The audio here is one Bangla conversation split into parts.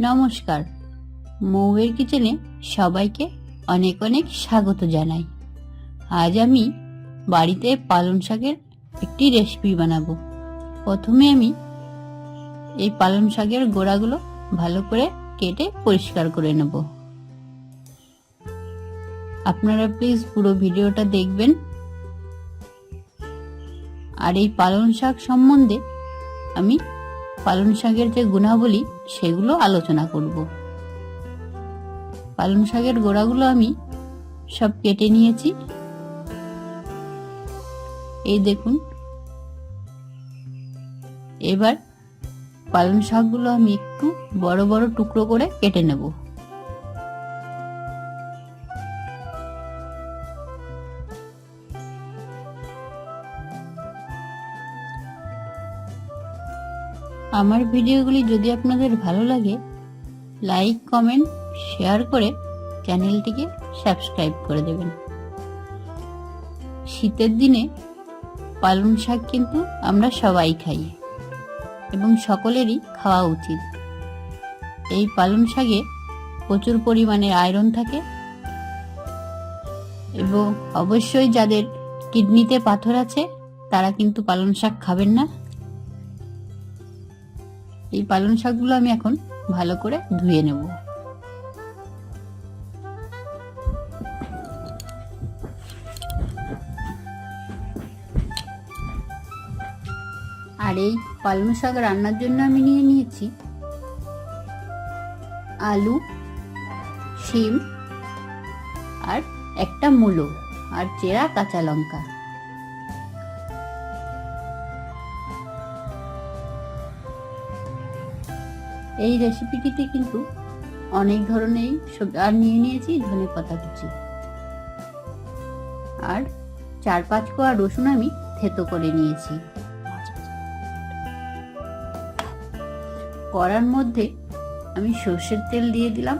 নমস্কার। মৌয়ের কিচেনে সবাইকে অনেক অনেক স্বাগত জানাই। আজ আমি বাড়িতে পালং শাকের একটি রেসিপি বানাবো। প্রথমে আমি এই পালং শাকের গোড়াগুলো ভালো করে কেটে পরিষ্কার করে নেব। আপনারা প্লিজ পুরো ভিডিওটা দেখবেন। আর এই পালং শাক সম্বন্ধে আমি পালং শাকের যে গুণাবলী, সেগুলো আলোচনা করব। পালন শাকের গোড়াগুলো আমি সব কেটে নিয়েছি। এই দেখুন। এবার পালং শাকগুলো আমি একটু বড় বড় টুকরো করে কেটে নেব। আমার ভিডিওগুলি যদি আপনাদের ভালো লাগে লাইক কমেন্ট শেয়ার করে চ্যানেলটিকে সাবস্ক্রাইব করে দেবেন। শীতের দিনে পালং শাক কিন্তু আমরা সবাই খাই এবং সকলেরই খাওয়া উচিত। এই পালং শাকে প্রচুর পরিমাণে আয়রন থাকে এবং অবশ্যই যাদের কিডনিতে পাথর আছে, তারা কিন্তু পালং শাক খাবেন না। এই পালং শাকগুলো আমি এখন ভালো করে ধুয়ে নেব। আর এই পালং শাক রান্নার জন্য আমি নিয়ে নিয়েছি আলু, শিম আর একটা মূলো আর চেরা কাঁচা লঙ্কা। এই রেসিপিটিতে কিন্তু অনেক ধরনের সব- আর নিয়ে নিয়েছি ধনে পাতা কুচি। আর চার পাঁচ কোয়া রসুন আমি থেতো করে নিয়েছি। কড়ার মধ্যে আমি সর্ষের তেল দিয়ে দিলাম।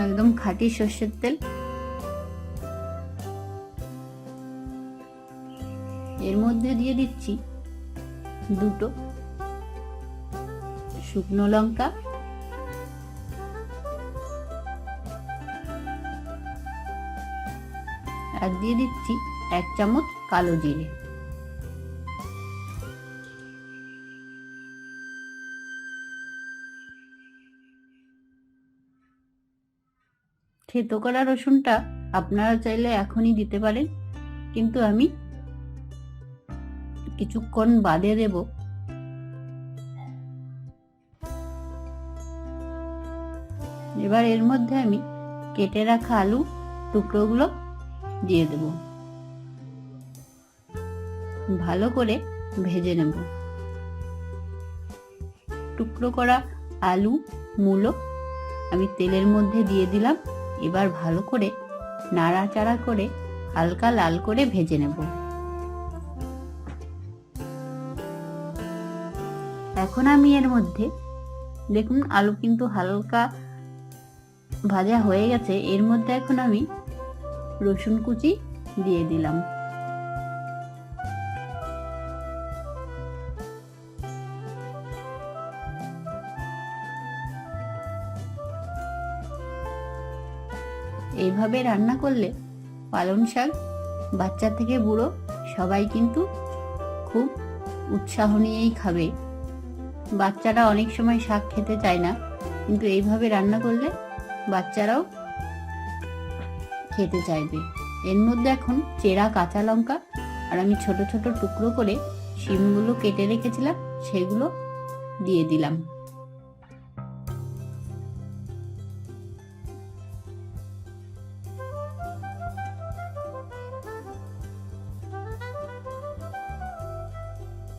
একদম খাঁটি সর্ষের তেল। এর মধ্যে দিয়ে দিচ্ছি দুটো শুকনো লঙ্কা, আর দিয়ে দিচ্ছি এক চামচ কালো জিরে। থেতো করা রসুনটা আপনারা চাইলে এখনই দিতে পারেন, কিন্তু আমি কিছুক্ষণ বাদে দেব। এবার এর মধ্যে আমি কেটে রাখা আলু টুকরোগুলো দিয়ে দেব। ভালো করে ভেজে নেব। টুকরো করা আলু, মূলো আমি তেলের মধ্যে দিয়ে দিলাম। এবার ভালো করে নাড়াচাড়া করে হালকা লাল করে ভেজে নেব। এখন আমি এর মধ্যে, দেখুন আলু কিন্তু হালকা ভাজা হয়ে গেছে, এর মধ্যে এখন আমি রসুন কুচি দিয়ে দিলাম। এইভাবে রান্না করলে পালং শাক, বাচ্চা থেকে বুড়ো সবাই কিন্তু খুব উৎসাহ নিয়েই খাবে। বাচ্চারা অনেক সময় শাক খেতে চায় না, কিন্তু এইভাবে রান্না করলে বাচ্চারাও খেতে চাইবে। এর মধ্যে এখন চেরা কাঁচা লঙ্কা আর আমি ছোট ছোট টুকরো করে শিমগুলো কেটে রেখেছিলাম, সেগুলো দিয়ে দিলাম।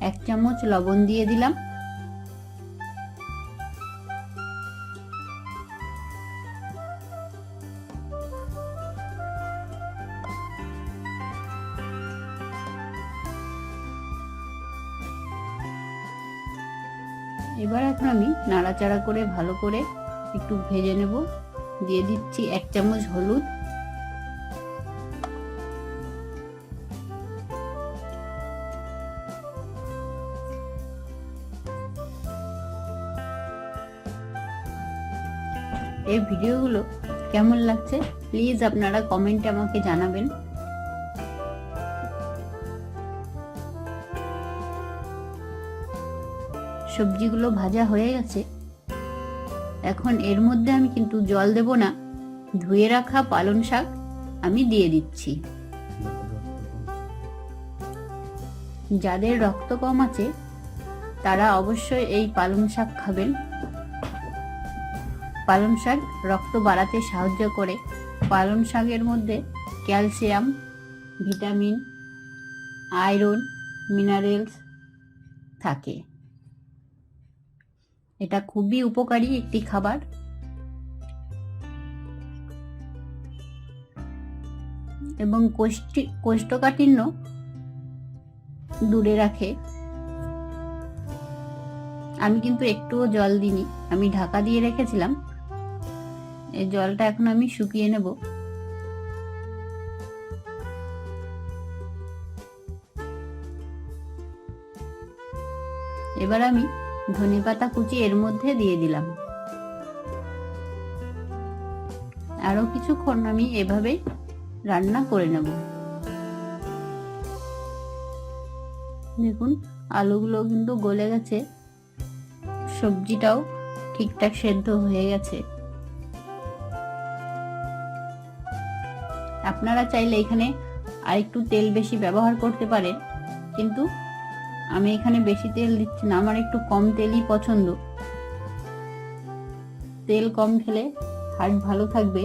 এক চামচ লবণ দিয়ে দিলাম। এবার এখন আমি নাড়াচাড়া করে ভালো করে একটু ভেজে নেব। দিয়ে দিচ্ছি এক চামচ হলুদ। এই ভিডিওগুলো কেমন লাগছে? প্লিজ আপনারা কমেন্টে আমাকে জানাবেন। সবজিগুলো ভাজা হয়ে গেছে। এখন এর মধ্যে আমি কিন্তু জল দেব না। ধুয়ে রাখা পালং শাক আমি দিয়ে দিচ্ছি। যাদের রক্ত কম আছে, তারা অবশ্যই এই পালং শাক খাবেন। পালং শাক রক্ত বাড়াতে সাহায্য করে। পালং শাকের মধ্যে ক্যালসিয়াম, ভিটামিন, আয়রন, মিনারেলস থাকে। এটা খুবই উপকারী একটি খাবার। এবং কোষ্ঠী, কোষ্ঠকাঠিন্য দূরে রাখে। আমি কিন্তু একটুও জল দিইনি, আমি ঢাকা দিয়ে রেখেছিলাম। এই জলটা এখন আমি শুকিয়ে নেব। এবার আমি ধনে পাতা কুচি এর মধ্যে দিয়ে দিলাম। আরও কিছুক্ষণ আমি এভাবেই রান্না করে নেব। দেখুন, আলুগুলো কিন্তু গলে গেছে। সবজিটাও ঠিকঠাক সেদ্ধ হয়ে গেছে। আপনারা চাইলে এখানে আরেকটু তেল বেশি ব্যবহার করতে পারেন, কিন্তু আমি এখানে বেশি তেল দিচ্ছি না, আমার একটু কম তেলই পছন্দ। তেল কম খেলে হার্ট ভালো থাকবে।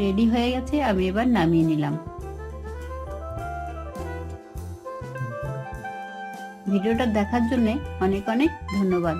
রেডি হয়ে গেছে, আমি এবার নামিয়ে নিলাম। ভিডিওটা দেখার জন্য অনেক অনেক ধন্যবাদ।